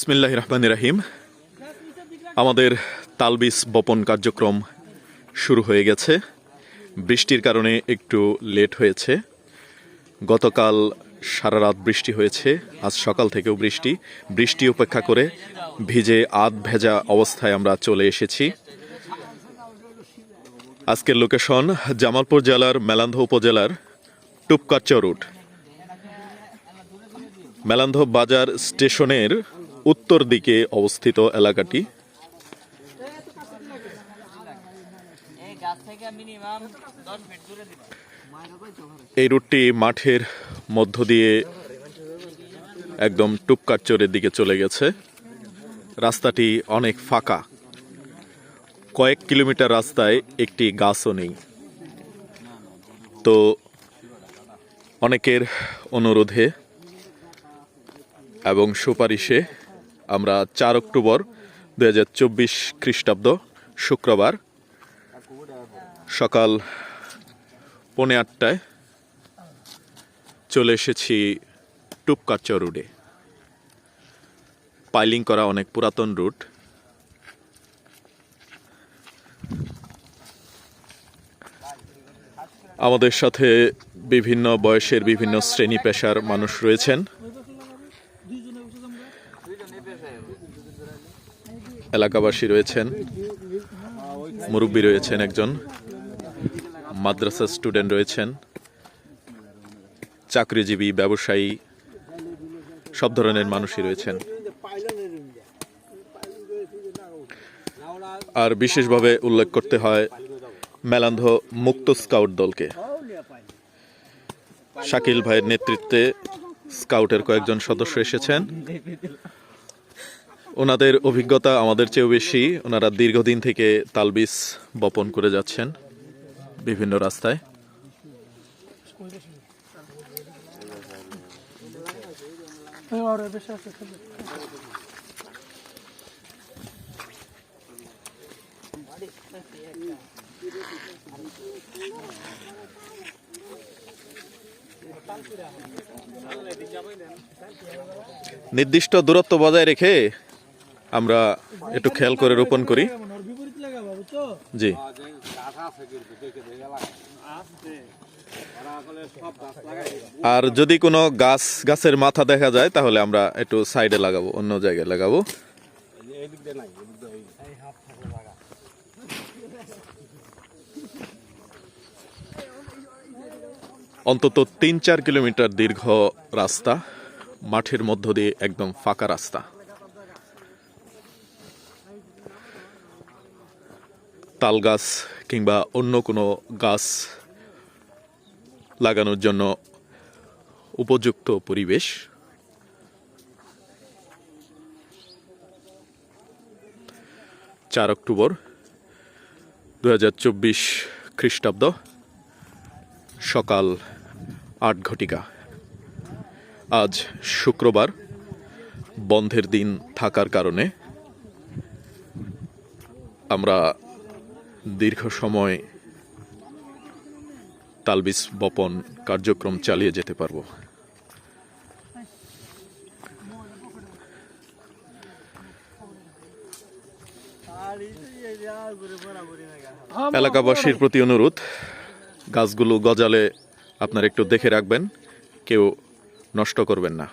বিসমিল্লাহ রহমান রাহিম। আমাদের তালবিস বপন কার্যক্রম শুরু হয়ে গেছে। বৃষ্টির কারণে একটু লেট হয়েছে। গতকাল সারা রাত বৃষ্টি হয়েছে, আজ সকাল থেকেও বৃষ্টি। বৃষ্টি উপেক্ষা করে ভিজে আধ ভেজা অবস্থায় আমরা চলে এসেছি। আজকের লোকেশন জামালপুর জেলার মেলান্ধ উপজেলার টুপকাচ্চা রুট। মেলান্ধ বাজার স্টেশনের উত্তর দিকে অবস্থিত এলাকাটি। এই রুটটি মাঠের মধ্য দিয়ে একদম টুপকারচরের দিকে চলে গেছে। রাস্তাটি অনেক ফাঁকা। কয়েক কিলোমিটার রাস্তায় একটি গাছও নেই। তো অনেকের অনুরোধে এবং সুপারিশে আমরা চার অক্টোবর দু হাজার চব্বিশ খ্রিস্টাব্দ শুক্রবার সকাল পৌনে আটটায় চলে এসেছি টুপকাচ্চা রুটে পাইলিং করা অনেক পুরাতন রুট। আমাদের সাথে বিভিন্ন বয়সের বিভিন্ন শ্রেণি পেশার মানুষ রয়েছেন। এলাকাবাসী রয়েছেন, মুরব্বী রয়েছেন একজন, মাদ্রাসা স্টুডেন্ট রয়েছেন, চাকরিজীবী, ব্যবসায়ী, সব ধরনের মানুষই রয়েছেন। আর বিশেষভাবে উল্লেখ করতে হয় মেলান্ধ মুক্ত স্কাউট দলকে। শাকিল ভাইয়ের নেতৃত্বে স্কাউটের কয়েকজন সদস্য এসেছেন। ওনাদের অভিজ্ঞতা আমাদের চেয়েও বেশি। ওনারা দীর্ঘদিন থেকে তালবিস বপন করে যাচ্ছেন বিভিন্ন রাস্তায়। নির্দিষ্ট দূরত্ব বজায় রেখে আমরা একটু খেয়াল করে রোপণ করি। জি। আর যদি কোনো গাছ, গাছের মাথা দেখা যায়, তাহলে আমরা একটু সাইডে লাগাবো, অন্য জায়গায় লাগাবো। অন্তত তিন চার কিলোমিটার দীর্ঘ রাস্তা, মাঠের মধ্য দিয়ে একদম ফাঁকা রাস্তা। তাল গাছ কিংবা অন্য কোনো গাছ লাগানোর জন্য উপযুক্ত পরিবেশ। চার অক্টোবর দু হাজার চব্বিশ খ্রিস্টাব্দ, সকাল আট ঘটিকা। আজ শুক্রবার, বন্ধের দিন থাকার কারণে আমরা দীর্ঘ সময় তালবিস বপন কার্যক্রম চালিয়ে যেতে পারব। এলাকাবাসীর প্রতি অনুরোধ, গাছগুলো গজালে আপনার একটু দেখে রাখবেন, কেউ নষ্ট করবেন না।